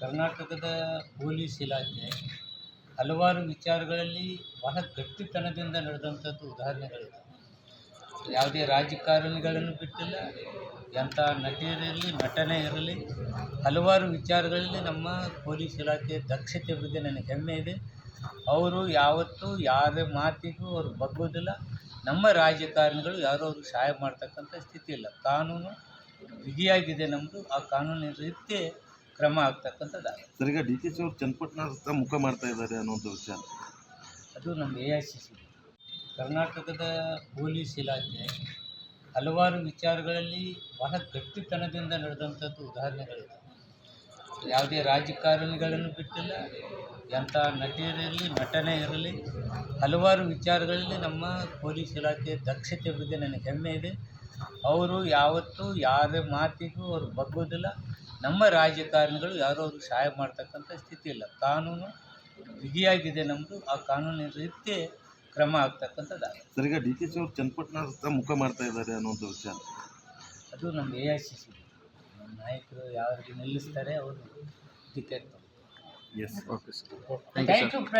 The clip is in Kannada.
ಕರ್ನಾಟಕದ ಪೊಲೀಸ್ ಇಲಾಖೆ ಹಲವಾರು ವಿಚಾರಗಳಲ್ಲಿ ಬಹಳ ಗಟ್ಟಿತನದಿಂದ ನಡೆದಂಥದ್ದು ಉದಾಹರಣೆಗಳಿದೆ ಯಾವುದೇ ರಾಜಕಾರಣಿಗಳನ್ನು ಬಿಟ್ಟಿಲ್ಲ, ಎಂಥ ನಟಿಯರಿರಲಿ ನಟನೆ ಇರಲಿ, ಹಲವಾರು ವಿಚಾರಗಳಲ್ಲಿ ನಮ್ಮ ಪೊಲೀಸ್ ಇಲಾಖೆ ದಕ್ಷತೆ ಬಗ್ಗೆ ನನಗೆ ಹೆಮ್ಮೆ ಇದೆ. ಅವರು ಯಾವತ್ತೂ ಯಾರ ಮಾತಿಗೂ ಅವರು ಬಗ್ಗೋದಿಲ್ಲ ನಮ್ಮ ರಾಜಕಾರಣಿಗಳು ಯಾರೋ ಅವ್ರಿಗೆ ಸಹಾಯ ಮಾಡ್ತಕ್ಕಂಥ ಸ್ಥಿತಿ ಇಲ್ಲ. ಕಾನೂನು ಬಿಗಿಯಾಗಿದೆ ನಮ್ಮದು. ಆ ಕಾನೂನಿನ ರೀತಿ ಕ್ರಮ ಆಗ್ತಕ್ಕಂಥದ್ದು. ಸರ್ ಈಗ ಡಿ ಕೆ ಶಿ ಅವರು ಚನ್ನಪಟ್ಟಣ ಮುಖ ಮಾಡ್ತಾ ಇದ್ದಾರೆ ಅನ್ನೋಂಥ ವಿಷಯ ಅದು ನಮ್ಮ ಎ ಐ ಸಿ ಸಿ. ಕರ್ನಾಟಕದ ಪೊಲೀಸ್ ಇಲಾಖೆ ಹಲವಾರು ವಿಚಾರಗಳಲ್ಲಿ ಬಹಳ ಗಟ್ಟಿತನದಿಂದ ನಡೆದಂಥದ್ದು ಉದಾಹರಣೆಗಳಿದೆ. ಯಾವುದೇ ರಾಜಕಾರಣಿಗಳನ್ನು ಬಿಟ್ಟಿಲ್ಲ ಎಂಥ ನಟಿಯರಿರಲಿ ನಟನೆ ಇರಲಿ ಹಲವಾರು ವಿಚಾರಗಳಲ್ಲಿ ನಮ್ಮ ಪೊಲೀಸ್ ಇಲಾಖೆ ದಕ್ಷತೆ ಬಗ್ಗೆ ನನಗೆ ಹೆಮ್ಮೆ ಇದೆ. ಅವರು ಯಾವತ್ತೂ ಯಾರ ಮಾತಿಗೂ ಅವರು ಬಗ್ಗೋದಿಲ್ಲ ನಮ್ಮ ರಾಜಕಾರಣಿಗಳು ಯಾರೋ ಅವ್ರಿಗೆ ಸಹಾಯ ಮಾಡ್ತಕ್ಕಂಥ ಸ್ಥಿತಿ ಇಲ್ಲ. ಕಾನೂನು ಬಿಗಿಯಾಗಿದೆ ನಮ್ಮದು ಆ ಕಾನೂನಿನ ರೀತಿ ಕ್ರಮ ಆಗ್ತಕ್ಕಂಥದ್ದು ಸರ್ ಈಗ ಡಿ ಕೆ ಶಿ ಅವರು ಚನ್ನಪಟ್ಟಣ ಹತ್ರ ಮುಖ ಮಾಡ್ತಾ ಇದ್ದಾರೆ ಒಂದು ವಿಚಾರ. ಅದು ನಮ್ಮ ಎ ಐ ಸಿ ಸಿ ನಮ್ಮ ನಾಯಕರು ಯಾರಿಗೆ ನಿಲ್ಲಿಸ್ತಾರೆ ಅವರು ticket yes okay sir thank you